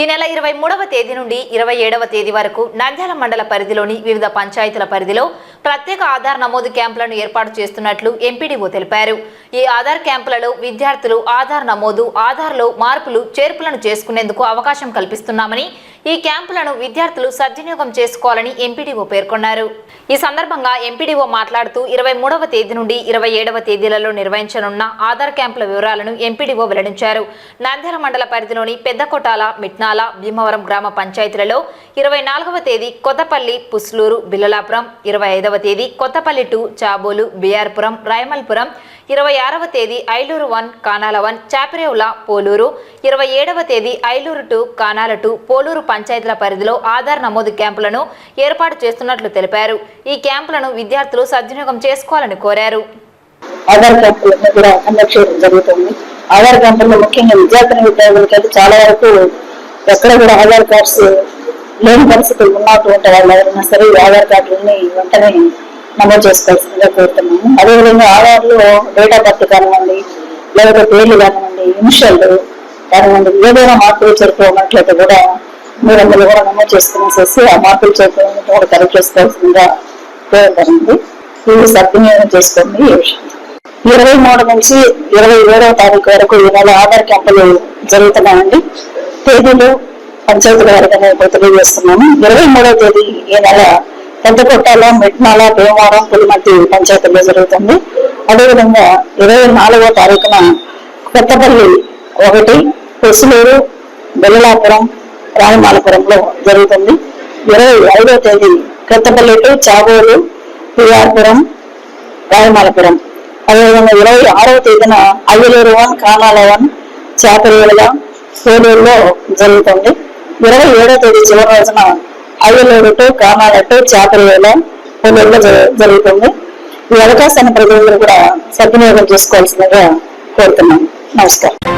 ఈ నెల ఇరవై మూడవ తేదీ నుండి ఇరవై ఏడవ తేదీ వరకు నంద్యాల మండల పరిధిలోని వివిధ పంచాయతీల పరిధిలో ప్రత్యేక ఆధార్ నమోదు క్యాంపులను ఏర్పాటు చేస్తున్నట్లు ఎంపీడీఓ తెలిపారు. ఈ ఆధార్ క్యాంపులలో విద్యార్థులు ఆధార్ నమోదు ఆధార్లో మార్పులు చేర్పులను చేసుకునేందుకు అవకాశం కల్పిస్తున్నామని ఈ క్యాంపులను విద్యార్థులు సద్వినియోగం చేసుకోవాలని ఎంపీడీఓ పేర్కొన్నారు. ఈ సందర్భంగా ఎంపీడీఓ మాట్లాడుతూ ఇరవై మూడవ తేదీ నుండి ఇరవై ఏడవ తేదీలలో నిర్వహించనున్న ఆధార్ క్యాంపుల వివరాలను ఎంపీడీఓ వెల్లడించారు. నంద్యాల మండల పరిధిలోని పెద్దకొటాల మిట్నాల భీమవరం గ్రామ పంచాయతీలలో ఇరవై నాలుగవ తేదీ కొత్తపల్లి పుస్లూరు బిల్లలాపురం ఇరవై ఐదవ తేదీ కొత్తపల్లి టూ చాబోలు బిఆర్పురం రాయమల్పురం ఇరవై ఆరవ తేదీ ఐలూరు వన్ కానాల వన్ చాపిరేవుల పోలూరు ఇరవై ఏడవ తేదీ ఐలూరు టూ కానాల టూ పోలూరు పంచాయతీల పరిధిలో ఆధార్ నమోదు క్యాంపులను ఏర్పాటు చేస్తున్నట్లు తెలిపారు. ఈ క్యాంపులను విద్యార్థులు సద్వినియోగం చేసుకోవాలని కోరారు. ఆధార్ క్యాంపులను కూడా కండక్ట్ చేయడం జరుగుతుంది. ఆధార్ క్యాంపుల్లో ముఖ్యంగా విద్యార్థిని విద్యార్థులకి అయితే చాలా వరకు ఎక్కడ కూడా ఆధార్ కార్డ్స్ లేని పరిస్థితులు ఉన్నటువంటి వాళ్ళు ఎవరైనా సరే ఈ ఆధార్ కార్డులని వెంటనే నమోదు చేసుకోవాల్సిందిగా కోరుతున్నాము. అదేవిధంగా ఆధార్లో డేట్ ఆఫ్ బర్త్ కానివ్వండి లేకపోతే పేర్లు కానివ్వండి ఇనిషియల్ కానివ్వండి ఏదైనా మార్పులు చేరుతూ కూడా మీరు అందులో కూడా నమోదు చేసుకునేసేసి ఆ మార్పులు చేరుతూ కూడా కరెక్ట్ చేసుకోవాల్సిందిగా కోరుతారండి ఇవి సద్వినియోగం చేసుకోండి ఈ విషయం. ఇరవై మూడు నుంచి ఇరవై ఏడవ తారీఖు వరకు ఈ నెల ఆధార్ క్యాంపులు జరుగుతున్నాయండి. తేదీలు పంచాయతీ వారిగా తెలియజేస్తున్నాము. ఇరవై మూడవ తేదీ ఈ నెల పెద్దకొట్టాల మెట్నాల భీమవరం పులిమతి పంచాయతీలో జరుగుతుంది. అదేవిధంగా ఇరవై నాలుగవ తారీఖున కొత్తపల్లి ఒకటి పొసులూరు బెల్లలాపురం రాయమాలపురంలో జరుగుతుంది. ఇరవై ఐదవ తేదీ కొత్తపల్లి టు చాగోలు పిఆర్పురం రాయమాలపురం. అదేవిధంగా ఇరవై ఆరవ తేదీన అయ్యలూరు వన్ కానాల వన్ చేపరేలుగా సోలూరులో జరుగుతుంది. ఇరవై ఏడవ తేదీ చివరి రోజున అయ్యలూరు టు కానాల టు చేపరేల సోలూరులో జ- జరుగుతుంది. ఈ అవకాశాన్ని ప్రజలందరూ కూడా సద్వినియోగం చేసుకోవాల్సిందిగా కోరుతున్నాను. నమస్కారం.